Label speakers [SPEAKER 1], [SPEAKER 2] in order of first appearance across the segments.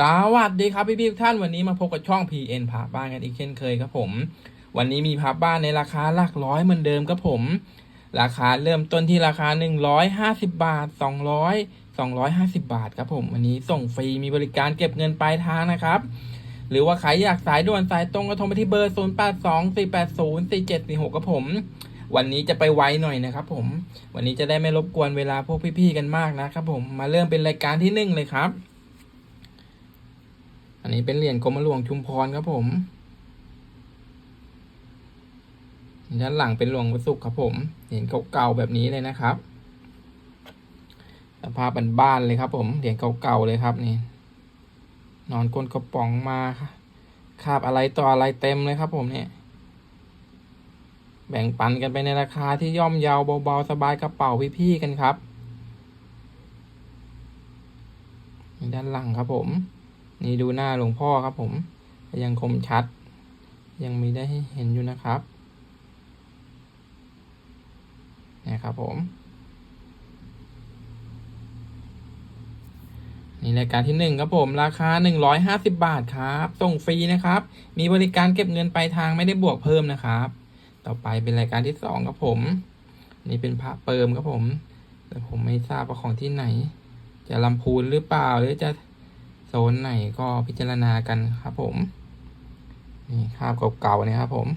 [SPEAKER 1] สวัสดีครับพี่พี่ๆทุกท่านวันนี้มาพบกับช่อง PN พาบ้านกันอีกเช่นเคยครับผม วันนี้มีพาบ้านในราคาหลักร้อยเหมือนเดิมครับผม ราคาเริ่มต้นที่ราคา 150 บาท 200 250 บาทครับผม วันนี้ส่งฟรีมีบริการเก็บเงินปลายทางนะครับ หรือว่าใครอยากสายด่วนสายตรงก็โทรไปที่เบอร์ 0 8 2 4 8 0 4 7 4 6ครับผม วันนี้จะไปไวหน่อยนะครับผม วันนี้จะได้ไม่รบกวนเวลาพวกพี่ๆกันมากนะครับผมมาเริ่มเป็นรายการที่หนึ่งเลยครับ อันนี้เป็นเหรียญกรมหลวงชุมพรครับผม ด้านหลังเป็นหลวงพระศุกครับผมเหรียญเก่าๆแบบนี้เลยนะครับสภาพบ้านๆเลยครับ ผมเหรียญเก่าๆเลยครับนี่ นอนก้นกระป๋องมาคาบอะไรต่ออะไรเต็มเลยครับผมเนี่ย แบ่งปันกันไปในราคาที่ย่อมเยาวเบาๆสบายกระเป๋าพี่ๆกันครับ ด้านหลังครับผม นี่ดูหน้าหลวงพ่อครับผม ยังคมชัด ยังมีได้เห็นอยู่นะครับนะครับผม นี่รายการที่หนึ่งครับผม ราคาหนึ่งร้อยห้าสิบาทครับ ส่งฟรีนะครับ มีบริการเก็บเงินปลายทางไม่ได้บวกเพิ่มนะครับ ต่อไปเป็นรายการที่สองครับผม นี่เป็นพระเปิมครับผม แต่ผมไม่ทราบว่าของที่ไหน จะลำพูนหรือเปล่าหรือจะ โซนไหนก็พิจารณากันครับผม นี่คาบเก่าๆเนี่ยครับผม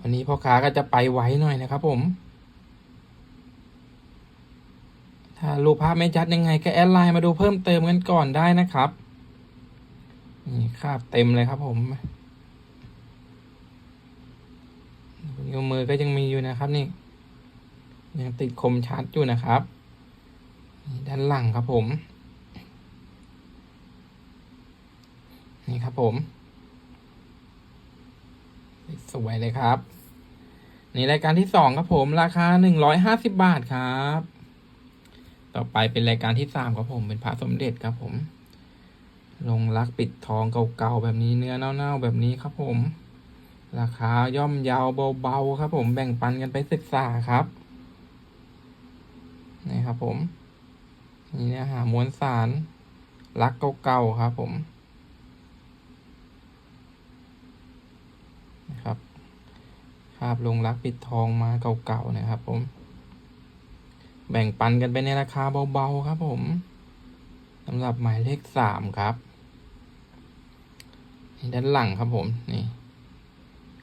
[SPEAKER 1] วันนี้พ่อค้าก็จะไปไวหน่อยนะครับผม ถ้ารูปภาพไม่ชัดยังไง ก็แอดไลน์มาดูเพิ่มเติมกันก่อนได้นะครับ นี่คาบเต็มเลยครับผมนิ้วมือก็ยังมีอยู่นะครับนี่ ยังติดคมชัดอยู่นะครับ ด้านหลังครับผม นี่ครับผมสวยเลยครับ นี่รายการที่สองครับผม ราคาหนึ่งร้อยห้าสิบบาทครับ ต่อไปเป็นรายการที่สามครับผม เป็นพระสมเด็จครับผม ลงรักปิดทองเก่าๆแบบนี้เนื้อเน่าๆแบบนี้ครับผม ราคาย่อมยาวเบาๆครับผมแบ่งปันกันไปศึกษาครับนี่ครับผม นี่เนื้อหามวลสารรักเก่าๆครับผม นะครับคาบลงรักปิดทองมาเก่าๆนะครับ ผม แบ่งปันกันไปในราคาเบาๆครับผมสำหรับหมายเลขสามครับนี่ด้านหลังครับผมนี่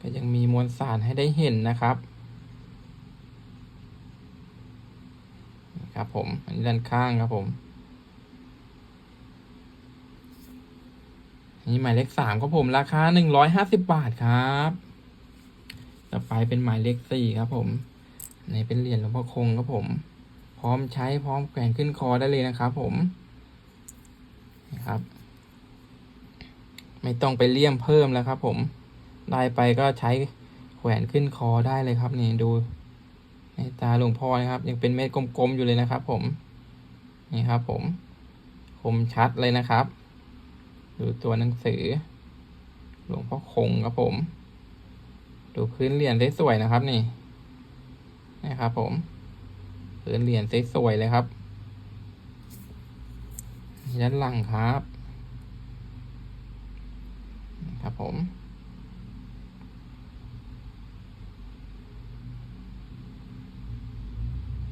[SPEAKER 1] ก็ยังมีมวลสารให้ได้เห็นนะครับครับผมอันนี้ด้านข้างครับผม นี่หมายเลขสามครับผมราคาหนึ่งร้อยห้าสิบบาทครับ ต่อไปเป็นหมายเลขสี่ครับผมนี่เป็นเหรียญหลวงพ่อคงครับผม พร้อมใช้พร้อมแขวนขึ้นคอได้เลยนะครับผมนะครับ ไม่ต้องไปเลี่ยมเพิ่มแล้วครับ ผมได้ไปก็ใช้แขวนขึ้นคอได้เลยครับนี่ดู ในตาหลวงพ่อนะครับ ยังเป็นเม็ดกลมๆอยู่เลยนะครับ ผมนี่ครับ ผมคมชัดเลยนะครับ ดูตัวหนังสือ หลวงพ่อคงครับผม ดูพื้นเหรียญสวยๆนะครับนี่นะครับผม พื้นเหรียญสวยๆเลยครับยันหลังครับครับผม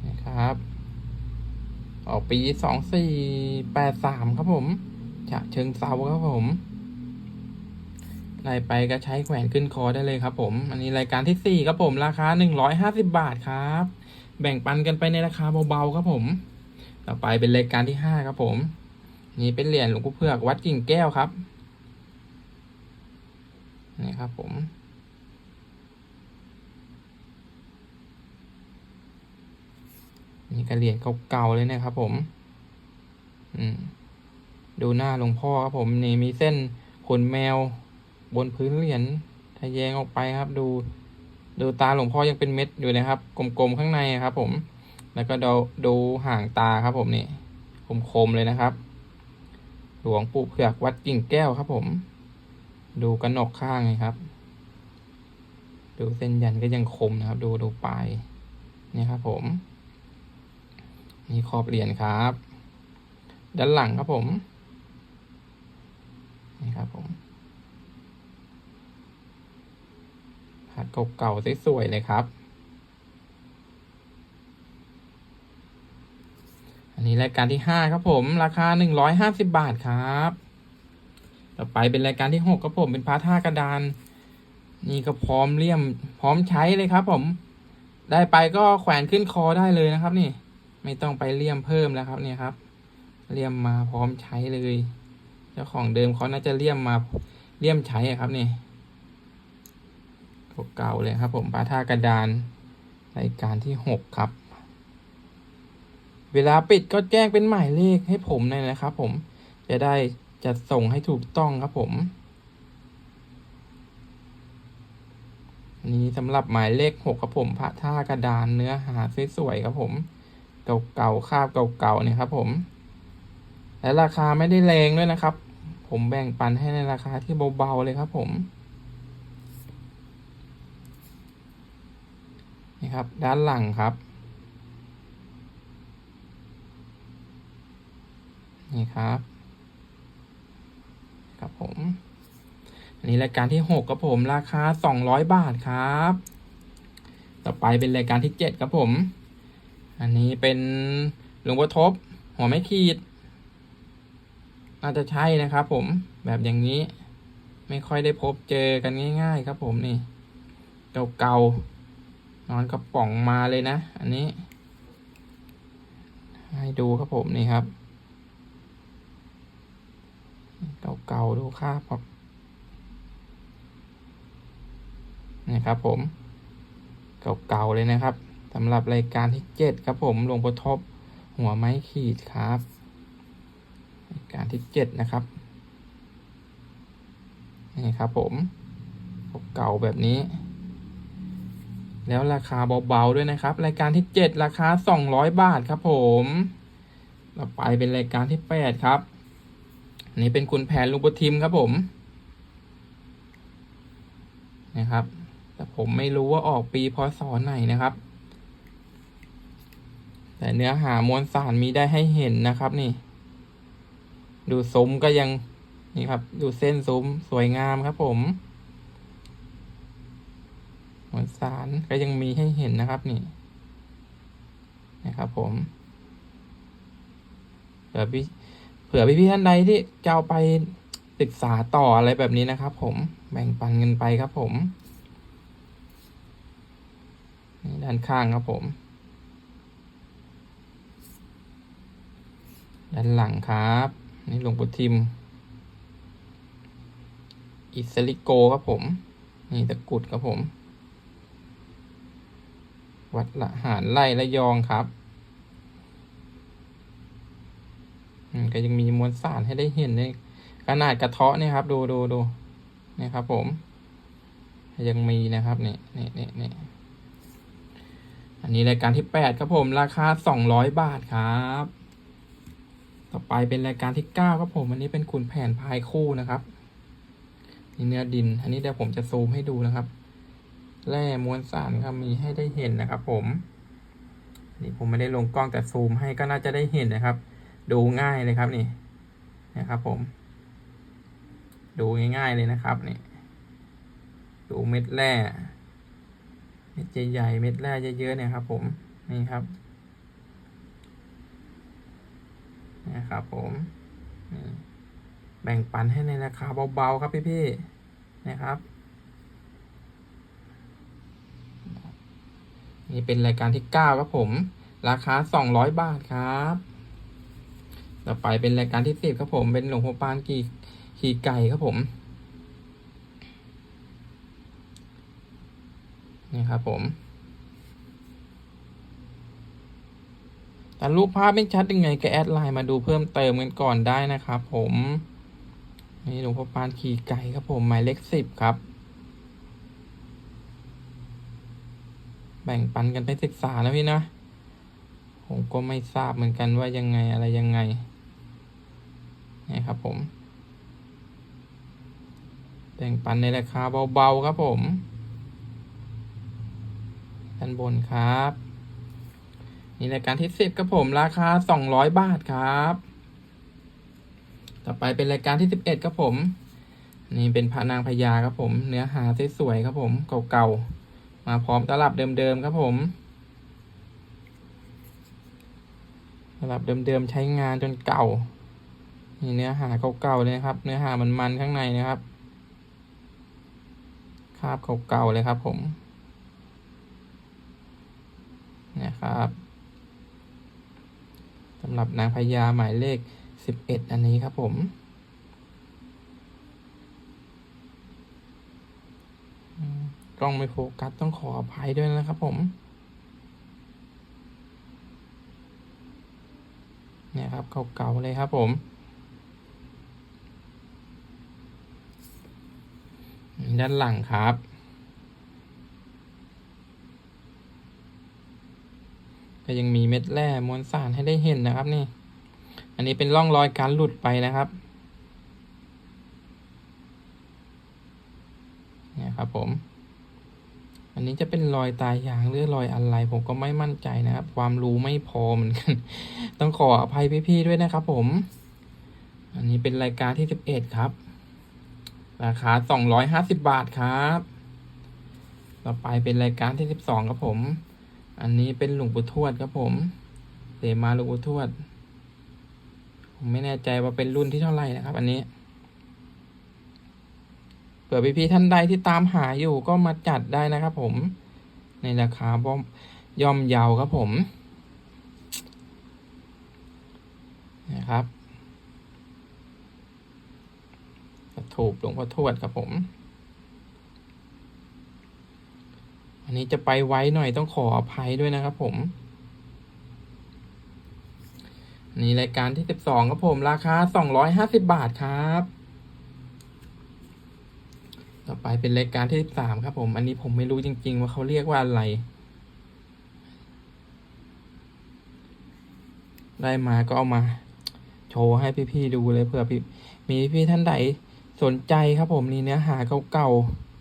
[SPEAKER 1] นะครับ ออกปีสองสี่แปดสามครับผม ฉะเชิงเซาครับผมไล่ไปก็ใช้แขวนขึ้นคอได้เลยครับผม อันนี้รายการที่สี่ครับผม ราคาหนึ่งร้อยห้าสิบบาทครับ แบ่งปันกันไปในราคาเบาๆครับผม ต่อไปเป็นรายการที่ห้าครับผม นี่เป็นเหรียญหลวงปู่เผือกวัดกิ่งแก้วครับ นี่ครับผมนี่ก็เหรียญเก่าๆเลยนะครับผม อืม ดูหน้าหลวงพ่อครับผมนี่มีเส้นขนแมว บนพื้นเหรียญทะแยงออกไปครับ ดู ดูตาหลวงพ่อยังเป็นเม็ดอยู่นะครับ กลมๆข้างในครับ ผม แล้วก็ดูดูห่างตาครับ ผมนี่คมๆเลยนะครับ หลวงปู่เผือกวัดกิ่งแก้วครับ ผม ดูกระหนกข้างไงครับ ดูเส้นยันก็ยังคมนะครับ ดูดูปลายนี่ครับ ผมนี่ขอบเหรียญครับ ด้านหลังครับผม ครับผมพัดเก่าๆสวยๆเลยครับ อันนี้รายการที่ห้าครับผม ราคาหนึ่งร้อยห้าสิบบาทครับ ต่อไปเป็นรายการที่หกครับผม เป็นพาท่ากระดาน นี่ก็พร้อมเลี่ยมพร้อมใช้เลยครับผม ได้ไปก็แขวนขึ้นคอได้เลยนะครับ นี่ ไม่ต้องไปเลี่ยมเพิ่มแล้วครับเนี่ยครับ เลี่ยมมาพร้อมใช้เลย เจ้าของเดิมเขาน่าจะเลี่ยมมาเลี่ยมใช้ครับนี่เก่าเลยครับ ผมปลาท่ากระดานรายการที่หกครับ เวลาปิดก็แจ้งเป็นหมายเลขให้ผมเลยนะครับ ผมจะได้จะส่งให้ถูกต้องครับผมนนี้สำหรับหมายเลขหกครับผมพระท่ากระดานเนื้อหาสวยๆครับผม เก่าๆคาบเก่าๆเนี่ยครับผม และราคาไม่ได้แรงด้วยนะครับ ผมแบ่งปันให้ในราคาที่เบาๆเลยครับผมนี่ครับ ด้านหลังครับ นี่ครับครับผม อันนี้รายการที่หกครับผม ราคาสองร้อยบาทครับ ต่อไปเป็นรายการที่เจ็ดครับผม อันนี้เป็นหลวงพ่อทบ หัวไม่ขีด น่าจจะใช่นะครับผมแบบอย่างนี้ไม่ค่อยได้พบเจอกันง่าย ๆ ครับผมนี่เก่าๆนอนกระป๋องมาเลยนะ อันนี้ ให้ดูครับผมนี่ครับเก่าๆดูค่าพครับนี่ครับผม เก่าๆเลยนะครับสำหรับรายการที่เจ็ดครับผมลงพ่อทบหัวไม้ขีดครับ การที่เจ็ดนะครับนี่ครับผมเก่าแบบนี้ แล้วราคาเบาๆด้วยนะครับ รายการที่เจ็ดราคาสองร้อยบาทครับผมต่อไปเป็นรายการที่แปดครับอันนี้เป็นคุณแผนลุงปทิมครับผมนะครับ แต่ผมไม่รู้ว่าออกปีพศไหนนะครับ แต่เนื้อหามวลสารมีได้ให้เห็นนะครับนี่ ดูซุ้มก็ยังนี่ครับ ดูเส้นซุ้มสวยงามครับ ผมหมวลสารก็ยังมีให้เห็นนะครับนี่นะครับ ผมเผื่อพี่เผื่อพี่ๆท่านใดที่จะเอาไปศึกษาต่ออะไรแบบนี้นะครับ ผมแบ่งปันเงินไปครับ ผมด้านข้างครับผมด้านหลังครับ นี่หลวงปู่ทิม อิสลิโกครับผม นี่ตะกรุดครับผม วัดละหารไล่ระยองครับอืมก็ยังมีมวลสารให้ได้เห็นในขนาดกระเทาะเนี่ยครับ ดูดูดูนี่ครับผม ยังมีนะครับนี่นี่นี่นี่อันนี้รายการที่แปดครับผม ราคาสองร้อยบาทครับ ต่อไปเป็นรายการที่เก้าครับผม อันนี้เป็นขุนแผนพายคู่นะครับนี่เนื้อดิน อันนี้เดี๋ยวผมจะซูมให้ดูนะครับ แร่มวลสารครับมีให้ได้เห็นนะครับ ผมนี่ผมไม่ได้ลงกล้องแต่ซูมให้ก็น่าจะได้เห็นนะครับ ดูง่ายเลยครับนี่นะครับ ผม ดูง่ายๆเลยนะครับนี่ดูเม็ดแร่เม็ดใหญ่ๆเม็ดแร่เยอะๆเนี่ยครับ ผมนี่ครับ นะครับผมแบ่งปันให้ในราคาเบาๆครับพี่ๆนะครับ นี่เป็นรายการที่เก้าครับผม ราคาสองร้อยบาทครับ ต่อไปเป็นรายการที่สิบครับผม เป็นหลวงพ่อปานกี่ขี่ไก่ครับผมนี่ครับผม แต่รูปภาพไม่ชัดยังไงก็แอดไลน์มาดูเพิ่มเติมกันก่อนได้นะครับผมนี่หลวงพ่อปานขี่ไก่ครับผมหมายเลขสิบครับ แบ่งปันกันไปศึกษานะพี่นะ ผมก็ไม่ทราบเหมือนกันว่ายังไงอะไรยังไงนี่ครับผม แบ่งปันในราคาเบาๆครับผมด้านบนครับ นี่รายการที่สิบครับผมราคาสองร้อยบาทครับ ต่อไปเป็นรายการที่สิบเอ็ดครับผม นี่เป็นพระนางพญาครับผม เนื้อหาสวยๆครับผมเก่าๆมาพร้อมตลับเดิมๆครับผมตลับเดิมๆใช้งานจนเก่านี่เนื้อหาเก่าๆเลยนะครับ เนื้อหามันๆข้างในนะครับคาบเก่าๆเลยครับผมเนี่ยครับ สำหรับนางพญาหมายเลขสิบเอ็ดอันนี้ครับผมอืมกล้องไม่โฟกัสต้องขออภัยด้วยนะครับผม เนี่ยครับเก่าๆเลยครับผมด้านหลังครับ ก็ยังมีเม็ดแร่มวลสารให้ได้เห็นนะครับนี่ อันนี้เป็นร่องรอยการหลุดไปนะครับเนี่ยครับผม อันนี้จะเป็นรอยตายยางหรือรอยอะไร ผมก็ไม่มั่นใจนะครับ ความรู้ไม่พอเหมือนกัน ต้องขออภัยพี่ๆด้วยนะครับผม อันนี้เป็นรายการที่สิบเอ็ดครับ ราคาสองร้อยห้าสิบบาทครับ ต่อไปเป็นรายการที่สิบสองครับผม อันนี้เป็นหลวงปู่ทวดครับผมเสมาหลวงปู่ทวด ผมไม่แน่ใจว่าเป็นรุ่นที่เท่าไหร่นะครับ อันนี้เผื่อพี่ๆท่านใดที่ตามหาอยู่ก็มาจัดได้นะครับผม ในราคาบ่อมย่อมเยาวครับผมนะครับถูกหลวงพ่อทวดครับผม อันนี้จะไปไว้หน่อยต้องขออภัยด้วยนะครับผมนนี้รายการที่สิบสองครับผมราคาสองร้อยห้าสิบบาทครับ ต่อไปเป็นรายการที่สิบสามครับผม อันนี้ผมไม่รู้จริง ๆ ว่าเขาเรียกว่าอะไร ได้มาก็เอามา โชว์ให้พี่ๆดูเลยเผื่อพี่มีพี่ท่านใดสนใจครับผมนี่เนื้อหาเก่าๆ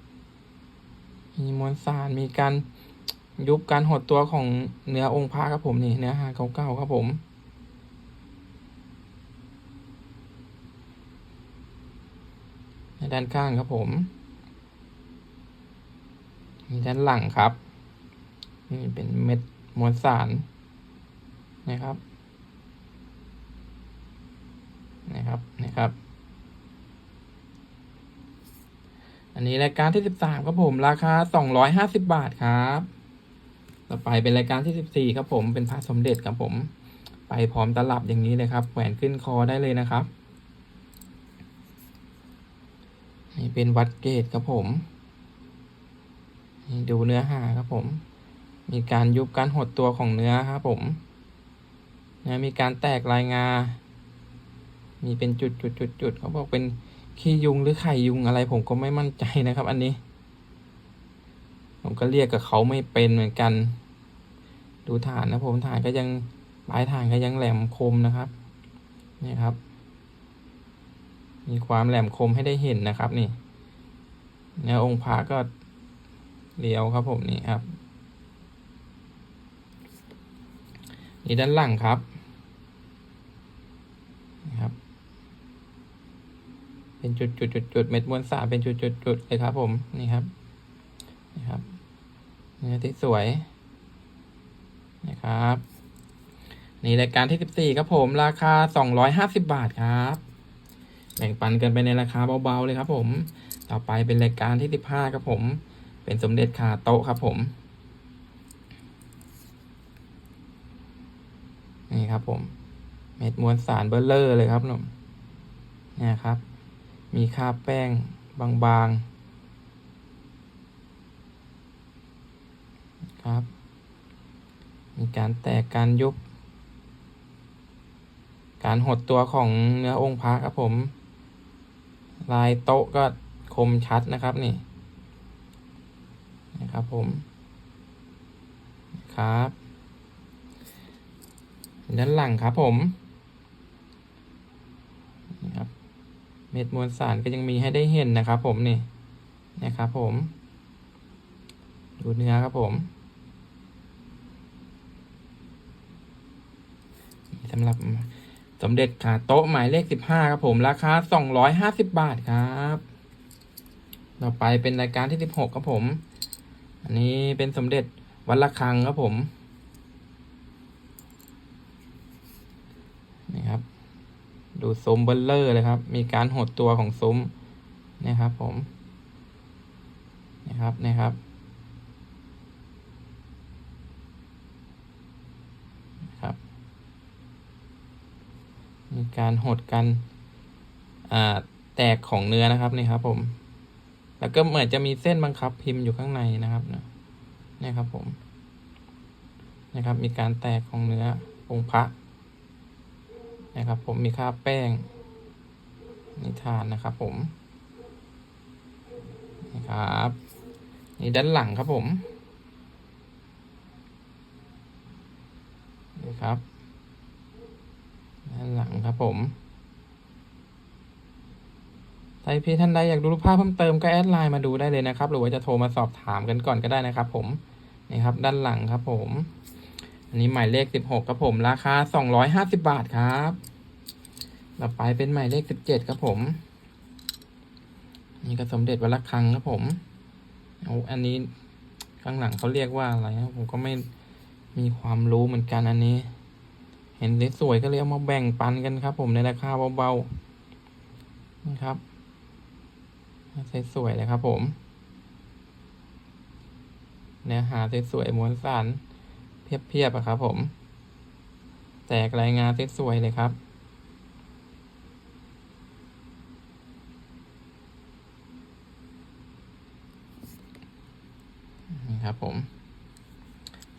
[SPEAKER 1] มีมวลสารมีการยุบการหดตัวของเนื้อองค์พระครับผมนี่เนื้อหาเก่าๆครับผมในด้านข้างครับผมมีด้านหลังครับ นี่เป็นเม็ดมวลสารนะครับ นะครับ นะครับ อั นนี้รายการที่สิบสามครับผมราคาสองร้อยห้าสิบบาทครับ ต่อไปเป็นรายการที่สิบสี่ครับผมเป็นพระสมเด็จครับผม ไปพร้อมตลับอย่างนี้เลยครับแหวนขึ้นคอได้เลยนะครับนี่เป็นวัดเกตครับผมนี่ดูเนื้อหาครับผม มีการยุบการหดตัวของเนื้อครับผมนะมีการแตกลายงา มีเป็นจุดจุดจุดจุดเขาบอกเป็น ขี้ยุงหรือไข่ยุงอะไร ผมก็ไม่มั่นใจนะครับ อันนี้ ผมก็เรียกกับเขาไม่เป็นเหมือนกัน ดูฐานนะผมฐานก็ยังปลายฐานก็ยังแหลมคมนะครับ นี่ครับ มีความแหลมคมให้ได้เห็นนะครับ นี่เนื้อองค์พระก็เรียวครับผมนี่ครับ นี่ด้านหลังครับนะครับ เป็นจุดจุดจุดจุดเม็ดมวลสารเป็นจุดจุดจุดเลยครับผมนี่ครับนี่ครับเนื้อที่สวยนะครับ นี่รายการที่สิบสี่ครับผมราคาสองร้อยห้าสิบบาทครับ แบ่งปันกันไปในราคาเบาๆเลยครับผม ต่อไปเป็นรายการที่สิบห้าครับผม เป็นสมเด็จคาโต๊ะครับผมนี่ครับผม เม็ดมวลสารเบลเลอร์เลยครับหนุ่มเนี่ยครับ มีคราแป้งบางๆ ครับ มีการแตกการยุบ การหดตัวของเนื้อองค์พระครับผม ลายโต๊ะก็คมชัดนะครับนี่ นะครับผม ครับ ด้านหลังครับผมนี่ครับ เม็ดมวลสารก็ยังมีให้ได้เห็นนะครับผมนี่นะครับผมดูเนื้อครับผมสำหรับสมเด็จขาโต๊ะหมายเลขสิบห้าครับผม ราคาสองร้อยห้าสิบบาทครับต่อไปเป็นรายการที่สิบหกครับผม อันนี้เป็นสมเด็จวัดระฆังครับผม นี่ครับ ดูซุ้มเบลเลอร์เลยครับ มีการหดตัวของซุ้มนะครับผมนะครับนะครับครับ มีการหดกันอ่าแตกของเนื้อนะครับนี่ครับ ผม แล้วก็เหมือนจะมีเส้นบังคับพิมพ์อยู่ข้างในนะครับนะนี่ครับผมนะครับ มีการแตกของเนื้อองค์พระ นะครับ ผมมีค่าแป้งนิทานนะครับผมนี่ครับนี่ด้านหลังครับผมนี่ครับด้านหลังครับผมถ้าพี่ท่านใดอยากดูรูปภาพเพิ่มเติมก็แอดไลน์มาดูได้เลยนะครับ หรือว่าจะโทรมาสอบถามกันก่อนก็ได้นะครับ ผมนี่ครับด้านหลังครับผม อันนี้หมายเลขสิบหกครับผม ราคาสองร้อยห้าสิบาทครับต่อไปเป็นหมายเลขสิบเจ็ดครับผม นี่ก็สมเด็จวัดระฆังครับผมเอาอันนี้ข้างหลังเขาเรียกว่าอะไรนะผมก็ไม่มีความรู้เหมือนกันอันนี้ เห็นสวยๆก็เลยเอามาแบ่งปันกันครับผมในราคาเบาๆนี่ครับสวยๆเลยครับผมเนื้อหาสวยๆม้วนสาร เพียบๆอะครับผม แตกรายงานสวยๆเลยครับนี่ครับผม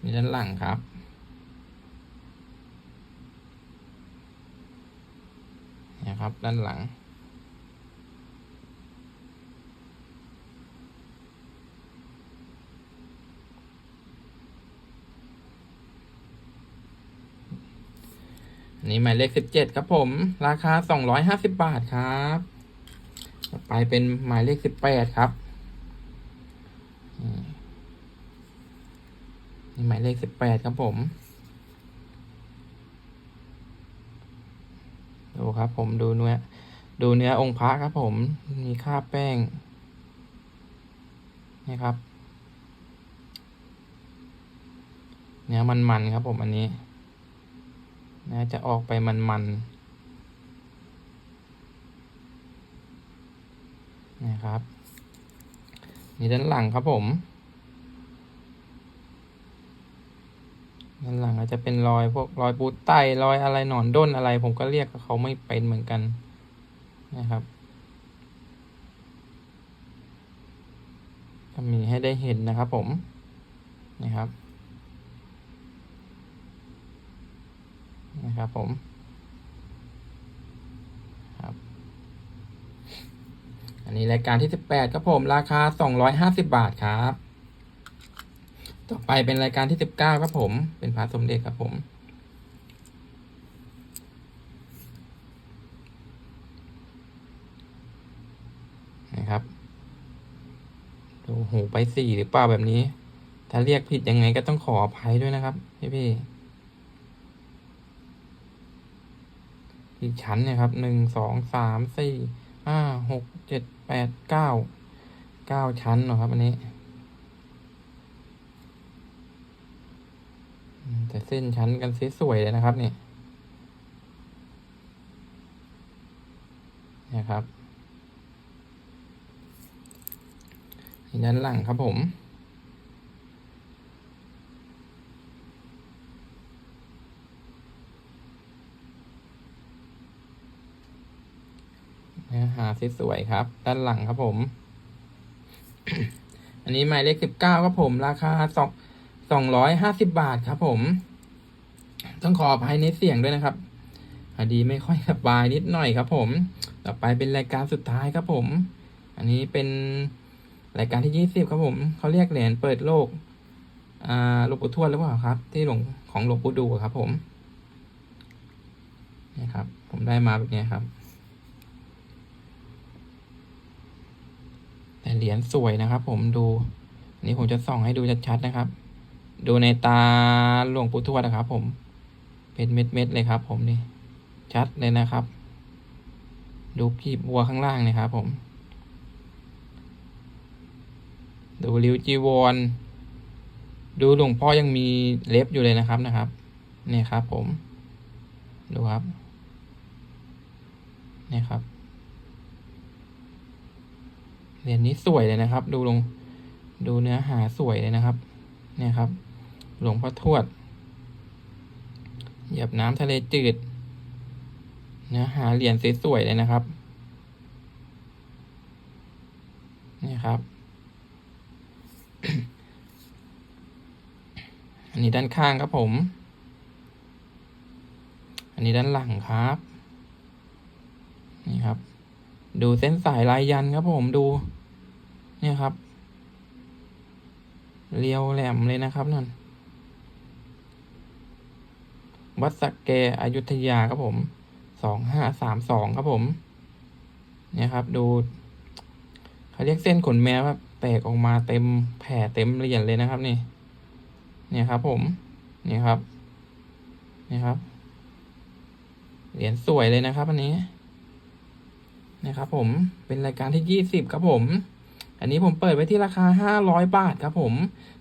[SPEAKER 1] นี่ด้านหลังครับนี่ครับด้านหลัง อั นนี้หมายเลขสิบเจ็ดครับผม ราคาสองร้อยห้าสิบบาทครับไปเป็นหมายเลขสิบแปดครับนี่หมายเลขสิบแปดครับผมดูครับผมดูเนื้อดูเนื้อองค์พระครับผม มีค่าแป้งนี่ครับ เนื้อมันๆครับผมอันนี้ น่าจะออกไปมันๆนะครับ นี่ด้านหลังครับผม ด้านหลังอาจจะเป็นรอยพวกรอยปูไตรอยอะไรหนอนด้นอะไร ผมก็เรียกเขาไม่เป็นเหมือนกันนะครับมีให้ได้เห็นนะครับผมนะครับ นะครับผมครับอันนี้รายการที่สิบแปดครับผมราคาสองร้อยห้าสิบบาทครับ ต่อไปเป็นรายการที่สิบเก้าครับผม เป็นพระสมเด็จครับผมนะครับดูหูไปสี่หรือเปล่าแบบนี้ ถ้าเรียกผิดยังไงก็ต้องขออภัยด้วยนะครับพี่พี่อี กชั้นเนี่ยครับหนึ่งสองสามสี่ห้าหกเจ็ดแปดเก้าเก้าชั้นเนาะครับ อันนี้ แต่เส้นชั้นกันสวยๆเลยนะครับนี่นะครับด้านหลังครับผม เนื้อ หาสวยๆครับ ด้านหลังครับผม อันนี้หมายเลขสิบเก้าครับผม ราคาสองสองร้อยห้าสิบบาทครับผม ต้องขออภัยในเสียงด้วยนะครับพอดีไม่ค่อยสบายนิดหน่อยครับ ผม ต่อไปเป็นรายการสุดท้ายครับผม อันนี้เป็นรายการที่ยี่สิบครับผม เขาเรียกเหรียญเปิดโลก อ่าหลวงปู่ทวดหรือเปล่าครับ ที่หลวงของหลวงปู่ดูครับผมนี่ครับ ผมได้มาแบบนี้ครับ แต่เหรียญสวยนะครับ ผมดูนนี้ผมจะส่องให้ดูชัดๆนะครับ ดูในตาหลวงปู่ทวดนะครับ ผม เป็นเม็ดๆเลยครับ ผมนี่ ชัดเลยนะครับ ดูกีบบัวข้างล่างนะครับ ผม ดูริ้วจีวร ดูหลวงพ่อยังมีเล็บอยู่เลยนะครับนะครับ เนี่ยครับ ผม ดูครับ เนี่ยครับ เหรียญนี้สวยเลยนะครับ ดูลงดูเนื้อหาสวยเลยนะครับ เนี่ยครับ หลวงพ่อทวดหยียบน้ำทะเลจืด เนื้อหาเหรียญสวยๆเลยนะครับ นี่ครับ อันนี้ด้านข้างครับผม อันนี้ด้านหลังครับ นี่ครับ ดูเส้นสายลายยันครับผมดู เนี่ยครับ เรียวแหลมเลยนะครับนั่น วัดสักแกอยุธยาครับผมสองห้าสามสองครับผม เนี่ยครับ ดูเขาเรียกเส้นขนแมวครับแตกออกมาเต็มแผ่เต็มเหรียญเลยนะครับนี่ เนี่ยครับ ผมนี่ครับนี่ครับ เหรียญสวยเลยนะครับ อันนี้นะครับผมเป็นรายการที่ยี่สิบครับผม อันนี้ผมเปิดไว้ที่ราคา 500 บาทครับผม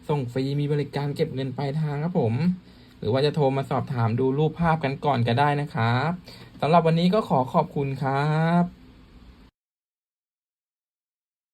[SPEAKER 1] ส่งฟรีมีบริการเก็บเงินปลายทางครับผม หรือว่าจะโทรมาสอบถามดูรูปภาพกันก่อนก็ได้นะครับสำหรับวันนี้ก็ขอขอบคุณครับ